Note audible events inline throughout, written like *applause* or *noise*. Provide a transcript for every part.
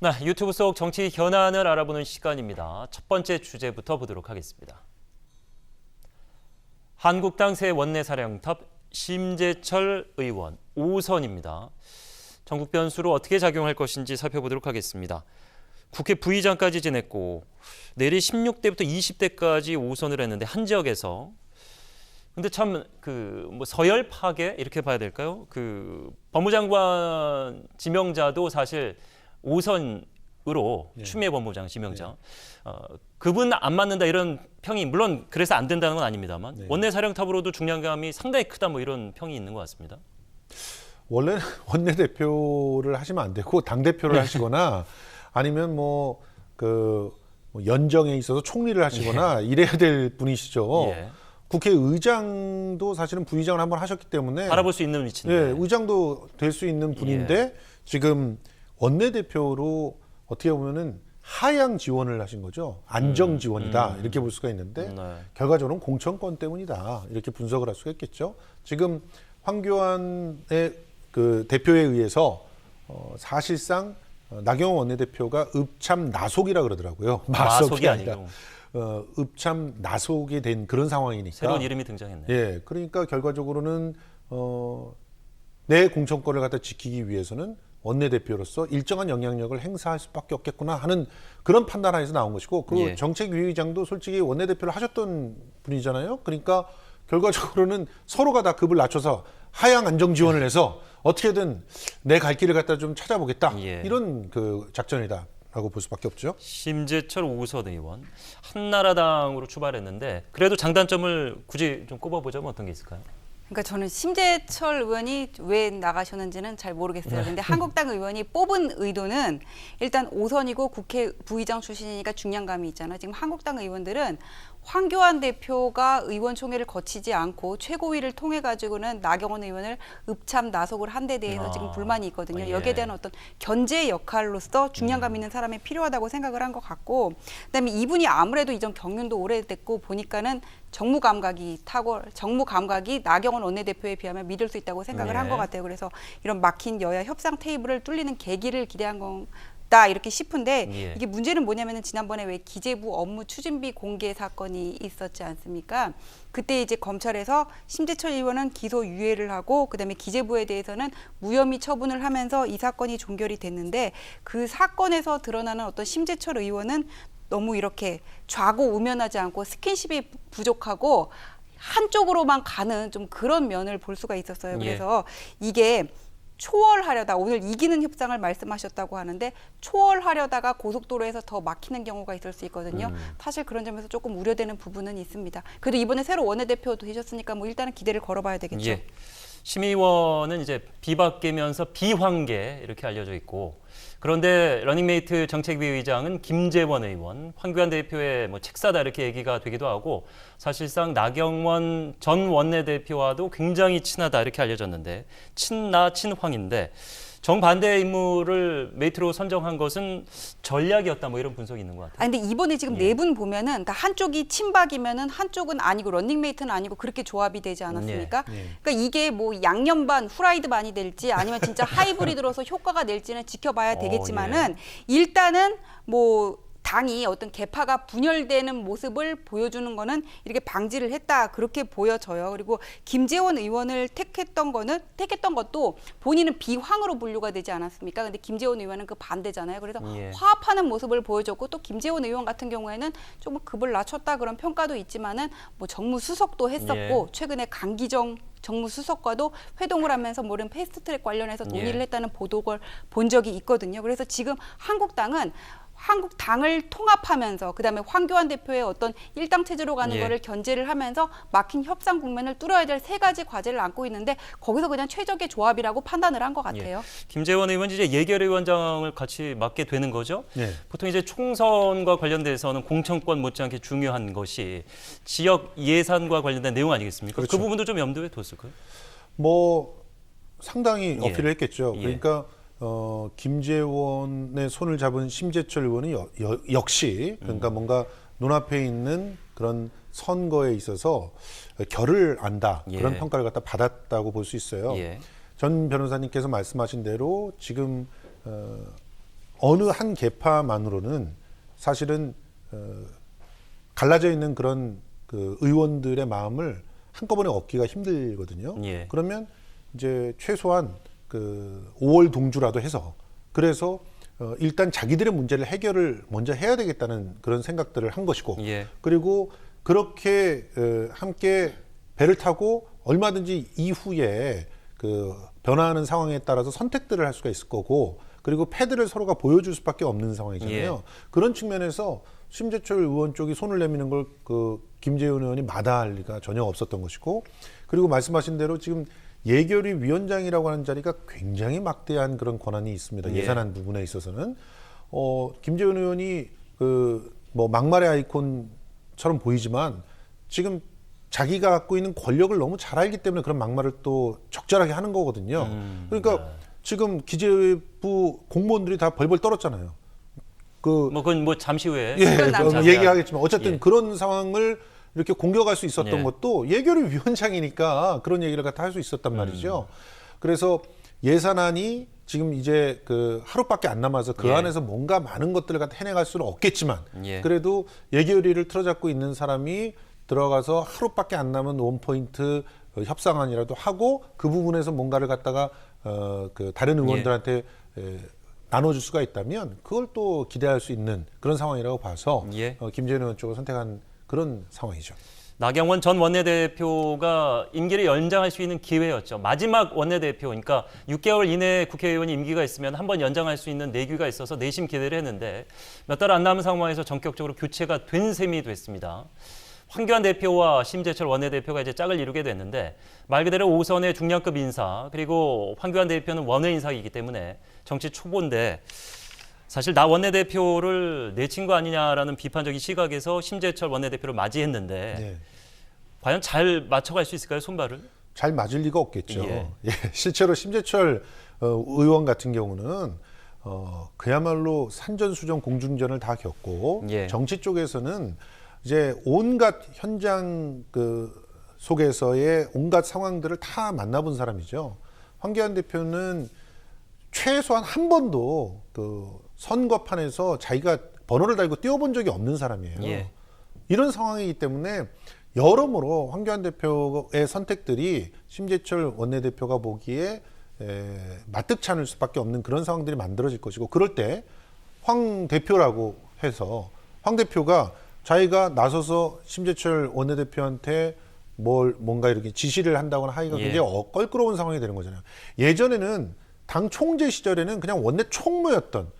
네, 유튜브 속 정치 현안을 알아보는 시간입니다. 첫 번째 주제부터 보도록 하겠습니다. 한국당 새 원내사령탑 심재철 의원 5선입니다. 전국 변수로 어떻게 작용할 것인지 살펴보도록 하겠습니다. 국회 부의장까지 지냈고 내리 16대부터 20대까지 5선을 했는데 한 지역에서 근데 참 그 뭐 서열 파괴 이렇게 봐야 될까요? 그 법무장관 지명자도 사실 5선으로 네. 추미애 법무장 지명자 어, 그분 안 맞는다 이런 평이 물론 그래서 안 된다는 건 아닙니다만 네. 원내 사령탑으로도 중량감이 상당히 크다 뭐 이런 평이 있는 것 같습니다. 원래는 *laughs* 원내 대표를 하시면 안 되고 당 대표를 네. 하시거나 아니면 뭐그 연정에 있어서 총리를 하시거나 이래야 될 분이시죠. 예. 국회의장도 사실은 부의장을 한번 하셨기 때문에 바라볼 수 있는 예, 위치인데 의장도 될 수 있는 분인데 예. 지금 원내대표로 어떻게 보면은 하향 지원을 하신 거죠. 안정 지원이다 음. 이렇게 볼 수가 있는데 네. 결과적으로는 공천권 때문이다 이렇게 분석을 할 수가 있겠죠. 지금 황교안의 그 대표에 의해서 어, 사실상 어, 나경원 원내대표가 읍참 나속이라 그러더라고요. 마속이 아니고 어, 읍참 나속이 된 그런 상황이니까. 새로운 이름이 등장했네요. 예, 그러니까 결과적으로는 어, 내 공천권을 갖다 지키기 위해서는 원내대표로서 일정한 영향력을 행사할 수밖에 없겠구나 하는 그런 판단하에서 나온 것이고 그 예. 정책위의장도 솔직히 원내대표를 하셨던 분이잖아요. 그러니까 결과적으로는 서로가 다 급을 낮춰서 하향 안정 지원을 해서 어떻게든 내 갈 길을 갖다 좀 찾아보겠다 예. 이런 그 작전이다 라고 볼 수밖에 없죠. 심재철 오선 의원 한나라당으로 출발했는데 그래도 장단점을 굳이 좀 꼽아보자면 어떤 게 있을까요? 그러니까 저는 심재철 의원이 왜 나가셨는지는 잘 모르겠어요. 근데 한국당 의원이 뽑은 의도는 일단 5선이고 국회 부의장 출신이니까 중량감이 있잖아요. 지금 한국당 의원들은 황교안 대표가 의원총회를 거치지 않고 최고위를 통해 가지고는 나경원 의원을 읍참 나속을 한 데 대해서 아, 지금 불만이 있거든요. 예. 여기에 대한 어떤 견제 역할로서 중량감 있는 사람이 필요하다고 생각을 한 것 같고 그다음에 이분이 아무래도 이전 경륜도 오래됐고 보니까는 정무 감각이 탁월 정무 감각이 나경원 원내대표에 비하면 믿을 수 있다고 생각을 한 네. 것 같아요. 그래서 이런 막힌 여야 협상 테이블을 뚫리는 계기를 기대한 거다 이렇게 싶은데 예. 이게 문제는 뭐냐면은 지난번에 왜 기재부 업무 추진비 공개 사건이 있었지 않습니까? 그때 이제 검찰에서 심재철 의원은 기소 유예를 하고 그다음에 기재부에 대해서는 무혐의 처분을 하면서 이 사건이 종결이 됐는데 그 사건에서 드러나는 어떤 심재철 의원은 너무 이렇게 좌고 우면하지 않고 스킨십이 부- 부족하고 한쪽으로만 가는 좀 그런 면을 볼 수가 있었어요. 예. 그래서 이게 초월하려다 오늘 이기는 협상을 말씀하셨다고 하는데 초월하려다가 고속도로에서 더 막히는 경우가 있을 수 있거든요. 음. 사실 그런 점에서 조금 우려되는 부분은 있습니다. 그래도 이번에 새로 원내대표 되셨으니까 뭐 일단은 기대를 걸어봐야 되겠죠. 예. 심의원은 이제 비박계면서 비황계 이렇게 알려져 있고 그런데 러닝메이트 정책위 의장은 김재원 의원, 황교안 대표의 뭐 책사다 이렇게 얘기가 되기도 하고 사실상 나경원 전 원내대표와도 굉장히 친하다 이렇게 알려졌는데 친나 친황인데 정반대 인물을 메이트로 선정한 것은 전략이었다 뭐 이런 분석이 있는 것 같아요. 아 근데 이번에 지금 예. 네분 보면은 다 한쪽이 친박이면은 한쪽은 아니고 런닝메이트는 아니고 그렇게 조합이 되지 않았습니까? 예. 예. 그러니까 이게 뭐 양념 반 후라이드 반이 될지 아니면 진짜 하이브리드로서 *laughs* 효과가 낼지는 지켜봐야 어, 되겠지만은 일단은 뭐 당이 어떤 개파가 분열되는 모습을 보여주는 거는 이렇게 방지를 했다 그렇게 보여져요. 그리고 김재원 의원을 택했던 거는 택했던 것도 본인은 비황으로 분류가 되지 않았습니까? 근데 김재원 의원은 그 반대잖아요. 그래서 예. 화합하는 모습을 보여줬고 또 김재원 의원 같은 경우에는 조금 급을 낮췄다 그런 평가도 있지만은 뭐 정무 수석도 했었고 예. 최근에 강기정 정무수석과도 회동을 하면서 모른 패스트트랙 관련해서 논의를 예. 했다는 보도를 본 적이 있거든요. 그래서 지금 한국당은 한국 당을 통합하면서 그다음에 황교안 대표의 어떤 일당 체제로 가는 예. 거를 견제를 하면서 막힌 협상 국면을 뚫어야 될 세 가지 과제를 안고 있는데 거기서 그냥 최적의 조합이라고 판단을 한 것 같아요. 김재원 의원 이제 예결위원장을 같이 맡게 되는 거죠. 네. 보통 이제 총선과 관련돼서는 공천권 못지않게 중요한 것이 지역 예산과 관련된 내용 아니겠습니까? 그 그렇죠. 부분도 좀 염두에 뒀을까요? 뭐 상당히 예. 어필을 했겠죠. 예. 그러니까 어, 김재원의 손을 잡은 심재철 의원은 여- 여- 역시 음. 그러니까 뭔가 눈앞에 있는 그런 선거에 있어서 결을 안다 예. 그런 평가를 갖다 받았다고 볼 수 있어요. 예. 전 변호사님께서 말씀하신 대로 지금 어, 어느 한 계파만으로는 사실은 어, 갈라져 있는 그런 그 의원들의 마음을 한꺼번에 얻기가 힘들거든요. 예. 그러면 이제 최소한 그 5월 동주라도 해서 그래서 어, 일단 자기들의 문제를 해결을 먼저 해야 되겠다는 그런 생각들을 한 것이고 예. 그리고 그렇게 어, 함께 배를 타고 얼마든지 이후에 그 변화하는 상황에 따라서 선택들을 할 수가 있을 거고 그리고 패드를 서로가 보여줄 수밖에 없는 상황이잖아요. 예. 그런 측면에서 심재철 의원 쪽이 손을 내미는 걸 그 김재훈 의원이 마다할 리가 전혀 없었던 것이고 그리고 말씀하신 대로 지금 예결위 위원장이라고 하는 자리가 굉장히 막대한 그런 권한이 있습니다. 예. 예산안 부분에 있어서는 어 김재훈 의원이 그 뭐 막말의 아이콘처럼 보이지만 지금 자기가 갖고 있는 권력을 너무 잘 알기 때문에 그런 막말을 또 적절하게 하는 거거든요. 음, 그러니까 네. 지금 기재부 공무원들이 다 벌벌 떨었잖아요. 그 뭐 그건 뭐 잠시 후에 예. 얘기하겠지만 어쨌든 예. 그런 상황을 이렇게 공격할 수 있었던 예. 것도 예결위 위원장이니까 그런 얘기를 갖다 할 수 있었단 음. 말이죠. 그래서 예산안이 지금 이제 그 하루밖에 안 남아서 그 예. 안에서 뭔가 많은 것들을 갖다 해내갈 수는 없겠지만 예. 그래도 예결위를 틀어잡고 있는 사람이 들어가서 하루밖에 안 남은 원포인트 어, 협상안이라도 하고 그 부분에서 뭔가를 갖다가 어, 그 다른 의원들한테 에, 나눠줄 수가 있다면 그걸 또 기대할 수 있는 그런 상황이라고 봐서 예. 어, 김재현 의원 쪽을 선택한 그런 상황이죠. 나경원 전 원내대표가 임기를 연장할 수 있는 기회였죠. 마지막 원내대표, 그러니까 6개월 이내 국회의원 임기가 있으면 한 번 연장할 수 있는 내규가 있어서 내심 기대를 했는데 몇 달 안 남은 상황에서 전격적으로 교체가 된 셈이 됐습니다. 황교안 대표와 심재철 원내대표가 이제 짝을 이루게 됐는데 말 그대로 5선의 중량급 인사 그리고 황교안 대표는 원외 인사이기 때문에 정치 초보인데 사실 나 원내대표를 내친 거 아니냐라는 비판적인 시각에서 심재철 원내대표를 맞이했는데 네. 과연 잘 맞춰갈 수 있을까요 손발을? 잘 맞을 리가 없겠죠. 예. 예, *laughs* 실제로 심재철 어, 의원 같은 경우는 어, 그야말로 산전수전 공중전을 다 겪고 예. 정치 쪽에서는 이제 온갖 현장 그 속에서의 온갖 상황들을 다 만나본 사람이죠. 황교안 대표는 최소한 한 번도 그 선거판에서 자기가 번호를 달고 뛰어본 적이 없는 사람이에요. 예. 이런 상황이기 때문에 여러모로 황교안 대표의 선택들이 심재철 원내대표가 보기에 에, 마뜩치 않을 수밖에 없는 그런 상황들이 만들어질 것이고 그럴 때 황 대표라고 해서 황 대표가 자기가 나서서 심재철 원내대표한테 뭘 뭔가 이렇게 지시를 한다거나 하기가 예. 굉장히 어, 껄끄러운 상황이 되는 거잖아요. 예전에는 당 총재 시절에는 그냥 원내 총무였던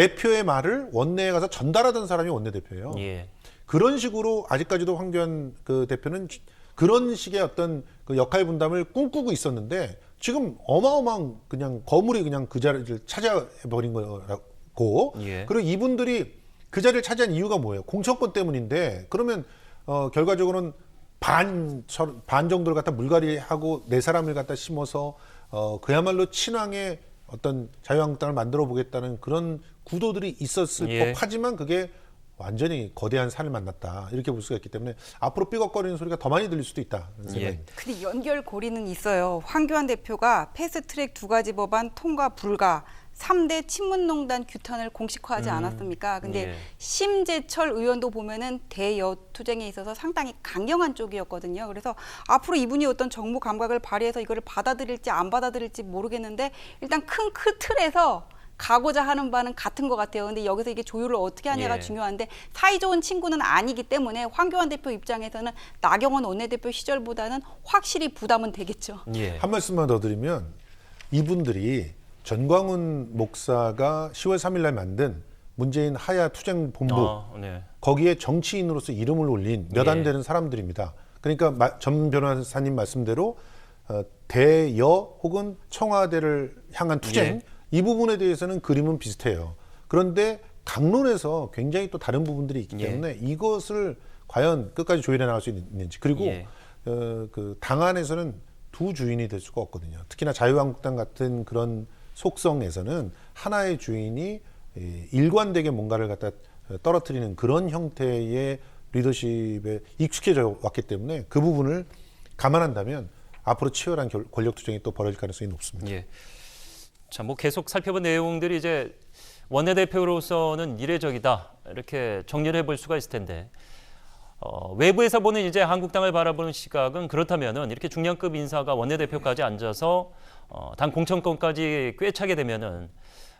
대표의 말을 원내에 가서 전달하던 사람이 원내대표예요. 예. 그런 식으로 아직까지도 황교안 그 대표는 지- 그런 식의 어떤 그 역할 분담을 꿈꾸고 있었는데 지금 어마어마한 그냥 거물이 그냥 그 자리를 차지해버린 거라고 예. 그리고 이분들이 그 자리를 차지한 이유가 뭐예요? 공천권 때문인데 그러면 어 결과적으로는 반, 저- 반 정도를 갖다 물갈이하고 네 사람을 갖다 심어서 어 그야말로 친왕의 어떤 자유한국당을 만들어 보겠다는 그런 구도들이 있었을 예. 법하지만 그게 완전히 거대한 산을 만났다 이렇게 볼 수가 있기 때문에 앞으로 삐걱거리는 소리가 더 많이 들릴 수도 있다는 예. 생각입니다. 근데 연결 고리는 있어요. 황교안 대표가 패스트트랙 두 가지 법안 통과 불가. 3대 친문농단 규탄을 공식화하지 않았습니까? 근데 예. 심재철 의원도 보면은 대여 투쟁에 있어서 상당히 강경한 쪽이었거든요. 그래서 앞으로 이분이 어떤 정무 감각을 발휘해서 이거를 받아들일지 안 받아들일지 모르겠는데 일단 큰큰 틀에서 가고자 하는 바는 같은 것 같아요. 근데 여기서 이게 조율을 어떻게 하냐가 예. 중요한데 사이 좋은 친구는 아니기 때문에 황교안 대표 입장에서는 나경원 원내대표 시절보다는 확실히 부담은 되겠죠. 예. 한 말씀만 더 드리면 이분들이 전광훈 목사가 10월 3일 날 만든 문재인 하야 투쟁 본부 아, 네. 거기에 정치인으로서 이름을 올린 몇안 예. 되는 사람들입니다. 그러니까 마- 전 변호사님 말씀대로 어, 대여 혹은 청와대를 향한 투쟁 예. 이 부분에 대해서는 그림은 비슷해요. 그런데 강론에서 굉장히 또 다른 부분들이 있기 예. 때문에 이것을 과연 끝까지 조율해 나갈 수 있는지 그리고 예. 어, 그당 안에서는 두 주인이 될 수가 없거든요. 특히나 자유한국당 같은 그런 속성에서는 하나의 주인이 이, 일관되게 뭔가를 갖다 떨어뜨리는 그런 형태의 리더십에 익숙해져 왔기 때문에 그 부분을 감안한다면 앞으로 치열한 결- 권력 투쟁이 또 벌어질 가능성이 높습니다. 예. 자, 뭐 계속 살펴본 내용들이 이제 원내대표로서는 이례적이다 이렇게 정리를 해볼 수가 있을 텐데 어, 외부에서 보는 이제 한국당을 바라보는 시각은 그렇다면은 이렇게 중량급 인사가 원내대표까지 앉아서 어, 당 공천권까지 꿰차게 되면은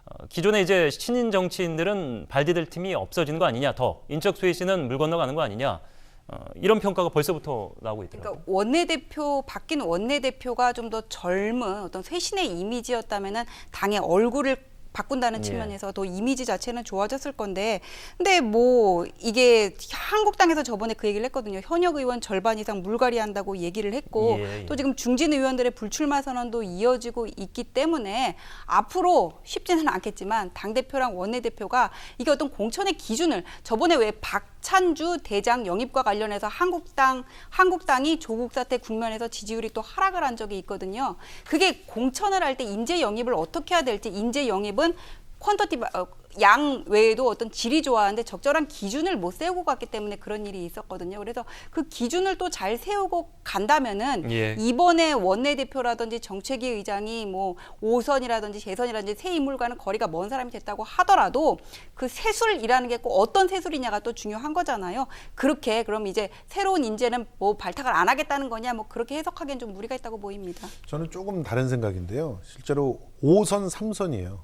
어, 기존에 이제 신인 정치인들은 발디딜 팀이 없어지는 거 아니냐 더 인적 쇄신은 물 건너가는 거 아니냐 어, 이런 평가가 벌써부터 나오고 있더라고요. 그러니까 원내대표 바뀐 원내대표가 좀 더 젊은 어떤 쇄신의 이미지였다면은 당의 얼굴을 바꾼다는 예. 측면에서 더 이미지 자체는 좋아졌을 건데 근데 뭐 이게 한국당에서 저번에 그 얘기를 했거든요 현역 의원 절반 이상 물갈이 한다고 얘기를 했고 예, 예. 또 지금 중진 의원들의 불출마 선언도 이어지고 있기 때문에 앞으로 쉽지는 않겠지만 당 대표랑 원내 대표가 이게 어떤 공천의 기준을 저번에 왜 박 찬주 대장 영입과 관련해서 한국당 한국당이 조국 사태 국면에서 지지율이 또 하락을 한 적이 있거든요. 그게 공천을 할 때 인재 영입을 어떻게 해야 될지 인재 영입은 퀀터티 어, 양 외에도 어떤 질이 좋아하는데 적절한 기준을 못 세우고 갔기 때문에 그런 일이 있었거든요. 그래서 그 기준을 또 잘 세우고 간다면은 예. 이번에 원내대표라든지 정책위 의장이 뭐 5선이라든지 재선이라든지 새 인물과는 거리가 먼 사람이 됐다고 하더라도 그 세술이라는 게 꼭 어떤 세술이냐가 또 중요한 거잖아요. 그렇게 그럼 이제 새로운 인재는 뭐 발탁을 안 하겠다는 거냐 뭐 그렇게 해석하기엔 좀 무리가 있다고 보입니다. 저는 조금 다른 생각인데요. 실제로 5선, 3선이에요.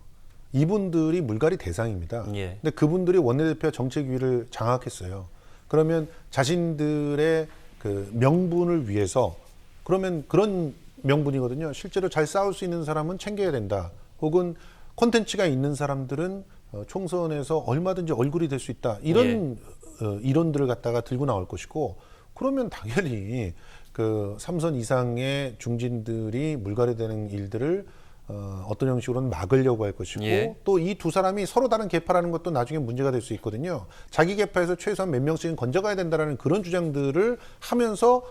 이분들이 물갈이 대상입니다. 예. 근데 그분들이 원내대표 정책위를 장악했어요. 그러면 자신들의 그 명분을 위해서 그러면 그런 명분이거든요. 실제로 잘 싸울 수 있는 사람은 챙겨야 된다. 혹은 콘텐츠가 있는 사람들은 어, 총선에서 얼마든지 얼굴이 될 수 있다. 이런 어, 이론들을 갖다가 들고 나올 것이고 그러면 당연히 그 삼선 이상의 중진들이 물갈이 되는 일들을 어, 어떤 형식으로는 막으려고 할 것이고 예. 또이 두 사람이 서로 다른 계파라는 것도 나중에 문제가 될 수 있거든요. 자기 계파에서 최소한 몇 명씩은 건져가야 된다라는 그런 주장들을 하면서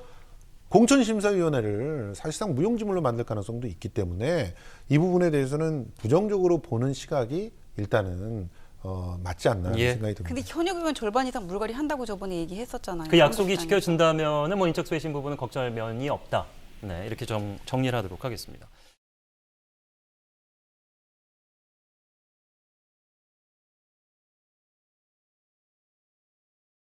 공천심사위원회를 사실상 무용지물로 만들 가능성도 있기 때문에 이 부분에 대해서는 부정적으로 보는 시각이 일단은 어, 맞지 않나 예. 생각이 듭니다. 근데 현역 의원 절반 이상 물갈이 한다고 저번에 얘기했었잖아요. 그 약속이. 지켜진다면은 뭐 인적 쇄신 부분은 걱정할 면이 없다. 네, 이렇게 정, 정리를 하도록 하겠습니다.